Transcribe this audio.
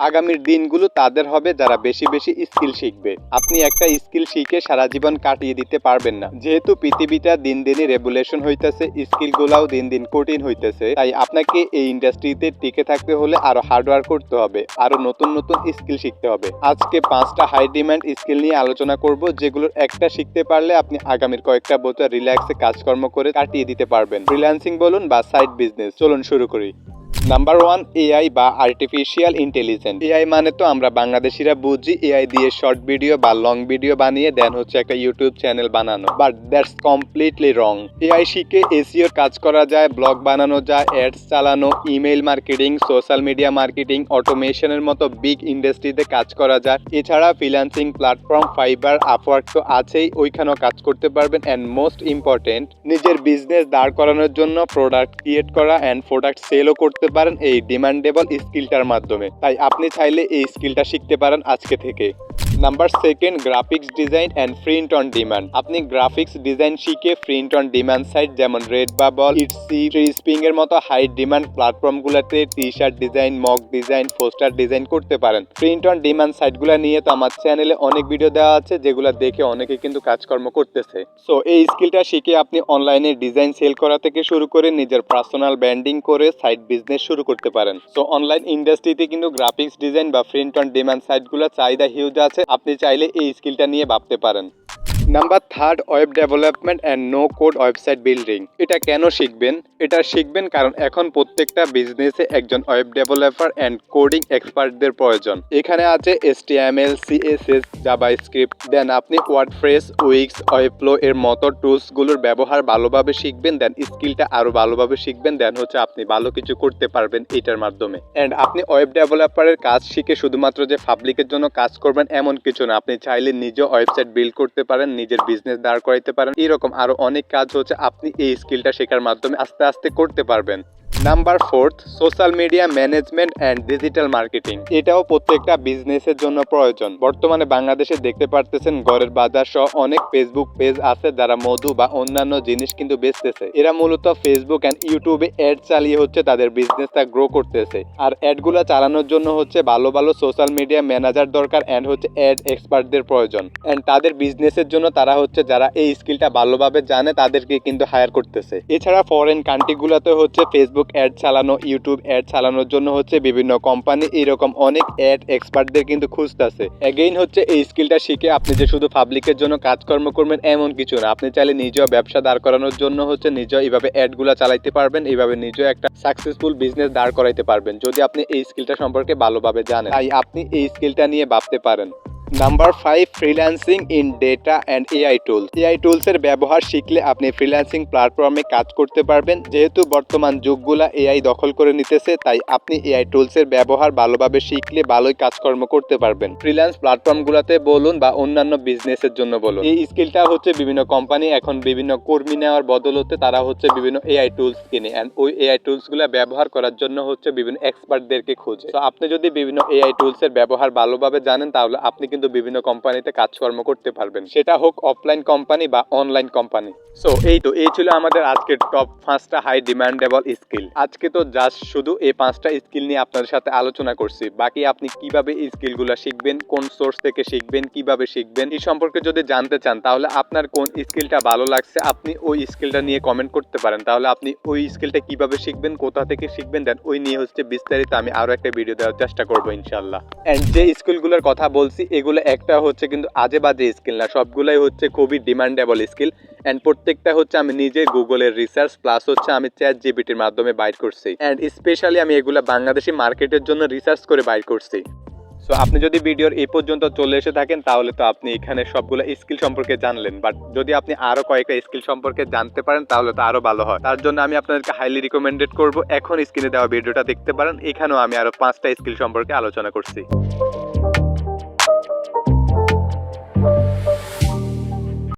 আগামীর দিনগুলো তাদের হবে যারা বেশি বেশি স্কিল শিখবে। আপনি একটা স্কিল শিখে সারা জীবন কাটিয়ে দিতে পারবেন না। যেহেতু পৃথিবীটা দিন দিনই রেগুলেশন হইতেছে, স্কিলগুলাও দিন দিন কঠিন হইতেছে, তাই আপনাকে এই ইন্ডাস্ট্রিতে টিকে থাকতে হলে আরও হার্ডওয়ার্ক করতে হবে, আরও নতুন নতুন স্কিল শিখতে হবে। আজকে পাঁচটা হাই ডিম্যান্ড স্কিল নিয়ে আলোচনা করব, যেগুলোর একটা শিখতে পারলে আপনি আগামীর কয়েকটা বছর রিল্যাক্সে কাজকর্ম করে কাটিয়ে দিতে পারবেন। ফ্রিল্যান্সিং বলুন বা সাইড বিজনেস চলুন শুরু করি। নাম্বার ওয়ান এআই বা আর্টিফিশিয়াল ইন্টেলিজেন্স এআই মানে তো আমরা বাংলাদেশিরা বুঝি এআই দিয়ে শর্ট ভিডিও বা লং ভিডিও বানিয়ে দেন হচ্ছে একটা ইউটিউব চ্যানেল বানানো। But that's completely wrong AI শিখে এসিওর কাজ করা যায় ব্লগ বানানো যায় অ্যাডস চালানো email marketing social media marketing অটোমেশনের মতো বিগ ইন্ডাস্ট্রিতে কাজ করা যায়। এছাড়া ফ্রিল্যান্সিং প্ল্যাটফর্ম ফাইবার আপওয়ার্ক তো আছেই, ওইখানেও কাজ করতে পারবেন। অ্যান্ড মোস্ট ইম্পর্টেন্ট নিজের বিজনেস দাঁড় করানোর জন্য প্রোডাক্ট ক্রিয়েট করা অ্যান্ড প্রোডাক্ট সেলও করতে পারেন এই ডিমান্ডেবল স্কিলটার মাধ্যমে। তাই আপনি চাইলে এই স্কিলটা শিখতে পারেন আজকে থেকে। Number second graphics design and print on demand আপনি গ্রাফিক্স ডিজাইন শিখে প্রিন্ট অন ডিমান্ড সাইট যেমন রেড বাবল ইটসি স্প্রিং এর মতো high demand প্ল্যাটফর্মগুলোতে T shirt design mock design poster design করতে পারেন। প্রিন্ট অন ডিমান্ড সাইটগুলো নিয়ে তো আমার চ্যানেলে অনেক ভিডিও দেওয়া আছে, যেগুলো দেখে অনেকে কিন্তু কাজকর্ম করতেছে। সো এই স্কিলটা শিখে আপনি অনলাইনে ডিজাইন সেল করা থেকে শুরু করে নিজের পার্সোনাল ব্র্যান্ডিং করে সাইট বিজনেস শুরু করতে পারেন। সো অনলাইন ইন্ডাস্ট্রিতে কিন্তু গ্রাফিক্স ডিজাইন বা প্রিন্ট অন ডিমান্ড সাইটগুলো চাহিদা হিউজ আছে। আপনি চাইলে এই স্কিলটা নিয়ে ভাবতে পারেন number third web development and no code website building এটা কেন শিখবেন? এটা শিখবেন কারণ এখন প্রত্যেকটা বিজনেসে একজন ওয়েব ডেভেলপার অ্যান্ড কোডিং এক্সপার্টদের প্রয়োজন। এখানে আছে S T M L CSS JavaScript then আপনি ওয়ার্ডফ্রেস উইক্স ওয়েবফ্লো এর মতো টুলসগুলোর ব্যবহার ভালোভাবে শিখবেন দেন স্কিলটা আরও ভালোভাবে শিখবেন দেন হচ্ছে আপনি ভালো কিছু করতে পারবেন এটার মাধ্যমে। অ্যান্ড আপনি ওয়েব ডেভেলপারের কাজ শিখে শুধুমাত্র যে পাবলিকের জন্য কাজ করবেন এমন কিছু না। আপনি চাইলে নিজে ওয়েবসাইট বিল্ড করতে পারেন নিজের বিজনেস দাঁড় করাইতে পারেন। এরকম আরও অনেক কাজ হচ্ছে, আপনি এই স্কিলটা শেখার মাধ্যমে আস্তে আস্তে করতে পারবেন। Number fourth social media management and digital marketing এটাও প্রত্যেকটা বিজনেসের জন্য প্রয়োজন। বর্তমানে বাংলাদেশে দেখতে পারতেছেন ঘরের বাজার সহ অনেক ফেসবুক পেজ আছে যারা মধু বা অন্যান্য জিনিস কিন্তু বেচতেছে। এরা মূলত ফেসবুক অ্যান্ড ইউটিউবে অ্যাড চালিয়ে হচ্ছে তাদের বিজনেসটা গ্রো করতেছে। আর অ্যাডগুলো চালানোর জন্য হচ্ছে ভালো ভালো সোশ্যাল মিডিয়া ম্যানেজার দরকার অ্যান্ড হচ্ছে অ্যাড এক্সপার্টদের প্রয়োজন। অ্যান্ড তাদের বিজনেসের জন্য তারা হচ্ছে যারা এই স্কিলটা ভালোভাবে জানে তাদেরকে কিন্তু হায়ার করতেছে। এছাড়া ফরেন কান্ট্রিগুলোতে হচ্ছে ফেসবুক অ্যাড চালানো ইউটিউব অ্যাড চালানোর জন্য হচ্ছে বিভিন্ন কোম্পানি এরকম অনেক অ্যাড এক্সপার্টদের কিন্তু খুঁজতেছে। এগেইন হচ্ছে এই স্কিলটা শিখে আপনি যে শুধু পাবলিকের জন্য কাজকর্ম করবেন এমন কিছু না। আপনি চাইলে নিজেও ব্যবসা দাঁড় করানোর জন্য হচ্ছে নিজেও এইভাবে অ্যাডগুলো চালাইতে পারবেন, এইভাবে নিজেও একটা সাকসেসফুল বিজনেস দাঁড় করাইতে পারবেন। যদি আপনি এই স্কিলটা সম্পর্কে ভালোভাবে জানেন, তাই আপনি এই স্কিলটা নিয়ে ভাবতে পারেন। Number five freelancing in data and AI tools AI টুলসের ব্যবহার শিখলে আপনি ফ্রিল্যান্সিং প্ল্যাটফর্মে কাজ করতে পারবেন। যেহেতু বর্তমান যুগগুলা এআই দখল করে নিতেছে, তাই আপনি এআই টুলসের ব্যবহার ভালোভাবে শিখলে ভালোই কাজকর্ম করতে পারবেন। ফ্রিল্যান্স প্ল্যাটফর্মগুলোতে বলুন বা অন্যান্য বিজনেসের জন্য বলুন। এই স্কিলটা হচ্ছে বিভিন্ন কোম্পানি এখন বিভিন্ন কর্মী নেওয়ার বদলতে তারা হচ্ছে বিভিন্ন এআই টুলস কিনে। অ্যান্ড ওই এআই টুলসগুলো ব্যবহার করার জন্য হচ্ছে বিভিন্ন এক্সপার্টদেরকে খোঁজে। তো আপনি যদি বিভিন্ন এআই টুলসের ব্যবহার ভালোভাবে জানেন, তাহলে আপনি কিন্তু বিভিন্ন কোম্পানিতে কাজকর্ম করতে পারবেন। সেটা হোক অফলাইন কোম্পানি বা অনলাইন কোম্পানি। সো এই তো, এই ছিল আমাদের আজকের টপ পাঁচটা হাই ডিমান্ডেবল স্কিল আজকে তো জাস্ট শুধু এই পাঁচটা স্কিল নিয়ে আপনাদের সাথে আলোচনা করছি। বাকি আপনি কীভাবে এই স্কিলগুলো শিখবেন, কোন সোর্স থেকে শিখবেন, কীভাবে শিখবেন, এই সম্পর্কে যদি জানতে চান, তাহলে আপনার কোন স্কিলটা ভালো লাগছে, আপনি ওই স্কিলটা নিয়ে কমেন্ট করতে পারেন। তাহলে আপনি ওই স্কিলটা কীভাবে শিখবেন, কোথা থেকে শিখবেন দেন ওই নিয়ে হচ্ছে বিস্তারিত আমি আরও একটা ভিডিও দেওয়ার চেষ্টা করব ইনশাল্লাহ এন্ড যে স্কিলগুলোর কথা বলছি, এগুলো একটা হচ্ছে কিন্তু আজে বাজে স্কিল না, সবগুলাই হচ্ছে খুবই ডিমান্ডেবল স্কিল অ্যান্ড প্রত্যেকটা হচ্ছে আমি নিজে গুগলের রিসার্চ প্লাস হচ্ছে আমি চ্যাট জিবিটির মাধ্যমে বাইর করছি অ্যান্ড স্পেশালি আমি এগুলো বাংলাদেশি মার্কেটের জন্য রিসার্চ করে বাইর করছি। সো আপনি যদি ভিডিওর এই পর্যন্ত চলে এসে থাকেন, তাহলে তো আপনি এখানে সবগুলো স্কিল সম্পর্কে জানলেন। বাট যদি আপনি আরও কয়েকটা স্কিল সম্পর্কে জানতে পারেন, তাহলে তো আরও ভালো হয়। তার জন্য আমি আপনাদেরকে হাইলি রিকমেন্ডেড করব। এখন স্ক্রিনে দেওয়া ভিডিওটা দেখতে পারেন। এখানেও আমি আরও পাঁচটা স্কিল সম্পর্কে আলোচনা করছি।